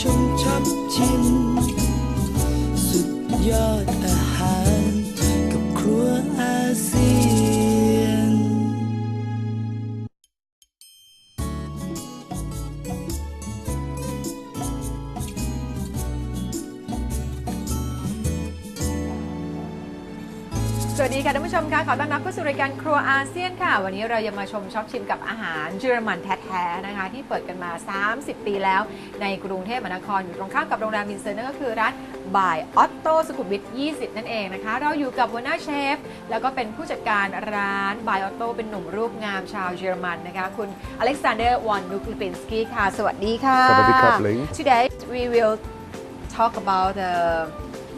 ชมชับชินสุดยอด วัสดีค่ะท่านผู้ชมค่ะขอต้อนรับเข้าสู่รายการครัวอาเซียนค่ะ วันนี้เรายังมาชมชอบชิมกับอาหารเยอรมันแท้ๆนะคะ ที่เปิดกันมา 30 ปีแล้ว ในกรุงเทพมหานครอยู่ตรงข้ามกับโรงแรมวินเซอร์นั่นก็คือร้านบ่ายออตโตสุขุมวิท 20 นั่นเองนะคะ เราอยู่กับหัวหน้าเชฟ แล้วก็เป็นผู้จัดการร้านบ่ายออตโตเป็นหนุ่มรูปงามชาวเยอรมันนะคะ คุณอเล็กซานเดอร์วอนนุคลิปินสกี้ค่ะ สวัสดีค่ะ สวัสดีครับลิง Today we will talk about the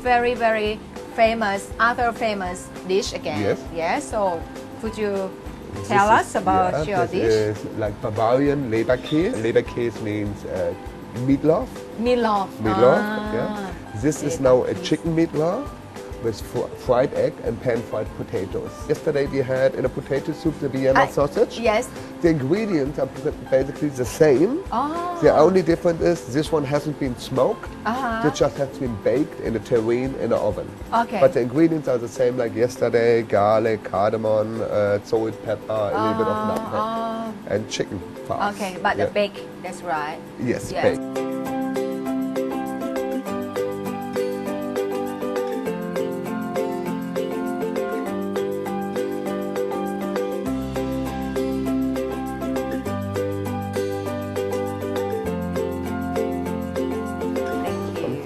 very very famous other famous dish again. Yes. Yes. So could you This tell is- us about yeah, your this dish? is like Bavarian Leberkäse. Leberkäse means uh, meatloaf. Meatloaf. Meatloaf. Ah. Yeah. This is now a chicken meatloaf with fr- fried egg and pan fried potatoes. Yesterday we had in a potato soup the Vienna I- sausage. Yes. The ingredients are basically the same. Oh. The only difference is this one hasn't been smoked. Uh-huh. It just has been baked in a terrine in an oven. Okay. But the ingredients are the same like yesterday: garlic, cardamom, uh, salt, pepper, a little bit of nutmeg, Oh. and chicken fast. Okay, but the bake. That's right. Yes, Yes. baked.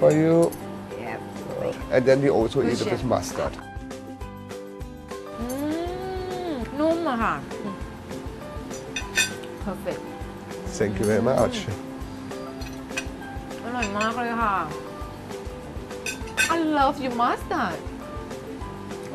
Thank you. One for you. Yep. And then we also eat it Appreciate. with mustard. อืมนุ่มอะค่ะ perfect Thank you very much. อร่อยมากเลยค่ะ I love your mustard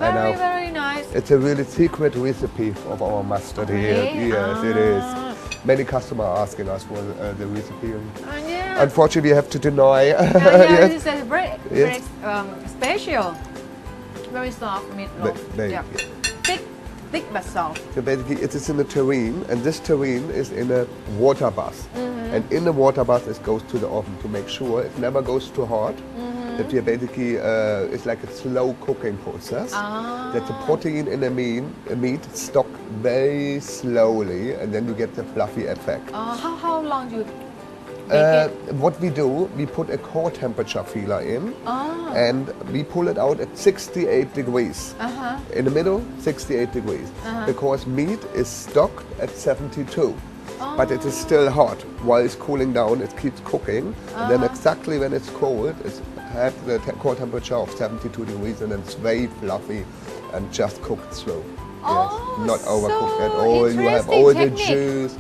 I very know. very nice It's a really secret recipe of our mustard here. Really? Yes, it is. Ah. Many customers are asking us for uh, the recipe. and Uh, yeah. Unfortunately, we have to deny. Yeah, yeah, yes. this is a very, very um, special. Very soft meatloaf. They- they- yeah. Thick, thick but soft. So basically, it is in a terrine, and this terrine is in a water bath. Mm-hmm. And in the water bath, it goes to the oven to make sure it never goes too hot. Mm-hmm. That we are basically, uh, it's like a slow cooking process. Ah. That the protein in the meat, uh, meat stock very slowly, and then you get the fluffy effect. Uh, how, how long do you Uh, what we do, we put a core temperature feeler in, Ah. and we pull it out at 68 degrees. Uh-huh. In the middle, 68 degrees. Because meat is stocked at 72 But it is still hot. While it's cooling down, it keeps cooking. And then exactly when it's cold, it's at the te- core temperature of 72 degrees and it's very fluffy and just cooked slow. Oh, yes, not overcooked at so all. You have interesting all the technique. juice.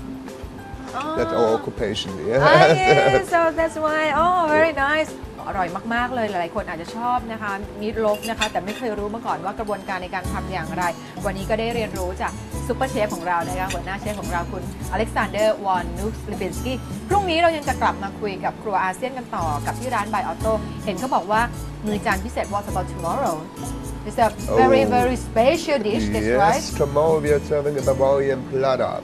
That's our occupation. Ah, Yes. yes, so that's why oh very nice อร่อยมาก ๆ เลย หลาย ๆ คนอาจจะชอบนะคะมีดลบนะคะ แต่ไม่เคยรู้มาก่อนว่ากระบวนการในการทำอย่างไร วันนี้ก็ได้เรียนรู้จาก ซุปเปอร์เชฟของเรานะคะหัวหน้าเชฟของเราคุณอเล็กซานเดอร์วอนนุสลิบินสกี้พรุ่งนี้เรายังจะกลับมาคุยกับครัวอาเซียนกันต่อกับที่ร้านบายออโต้เห็นเขาบอกว่ามือจานพิเศษ what about tomorrow It's a very Oh. very special dish that's right Yes, tomorrow we are serving a Bavarian platter.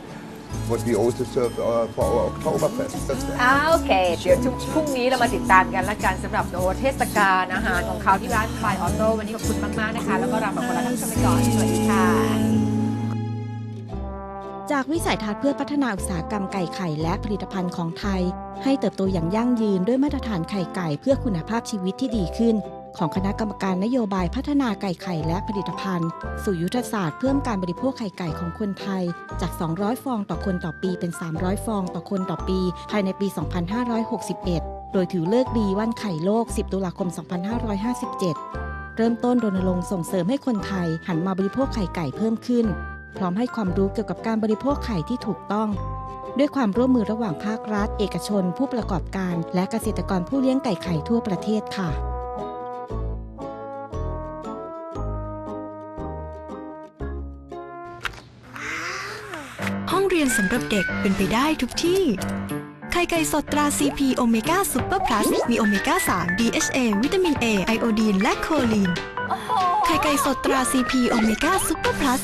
What we also serve uh, for our Oktoberfest. That's it. อ่าโอเค เดี๋ยวพรุ่งนี้เรามาติดตามกันละกันสำหรับโอเทศกาลอาหารของเขาที่ร้านบายออโต้วันนี้ขอบคุณมาก ๆ นะคะ แล้วก็เราขอบคุณท่านผู้ชมไปก่อน สวัสดีค่ะ จากวิสัยทัศน์เพื่อพัฒนาอุตสาหกรรมไก่ไข่และผลิตภัณฑ์ของไทย ให้เติบโตอย่างยั่งยืนด้วยมาตรฐานไข่ไก่เพื่อคุณภาพชีวิตที่ดีขึ้น ของคณะกรรมการนโยบายพัฒนาไก่ไข่และผลิตภัณฑ์ สู่ยุทธศาสตร์เพิ่มการบริโภคไข่ไก่ของคนไทย จาก 200 ฟองต่อคนต่อปีเป็น 300 ฟองต่อคนต่อปี ภายในปี 2561 โดยถือเลิกดีวันไข่โลก 10 ตุลาคม 2557 เริ่มต้นรณรงค์ส่งเสริมให้คนไทยหันมาบริโภคไข่ไก่เพิ่มขึ้น พร้อมให้ความรู้เกี่ยวกับการบริโภคไข่ที่ถูกต้อง ด้วยความร่วมมือระหว่างภาครัฐ เอกชน ผู้ประกอบการ และเกษตรกรผู้เลี้ยงไก่ไข่ทั่วประเทศค่ะห้องเรียนสำหรับเด็กเป็นไปได้ทุกที่ ไข่ไก่สดตรา CP โอเมก้าซูเปอร์พลัส มีโอเมก้า 3 DHA วิตามิน A ไอโอดีน และโคลีน ไข่ไก่สดตรา CP โอเมก้าซูเปอร์พลัส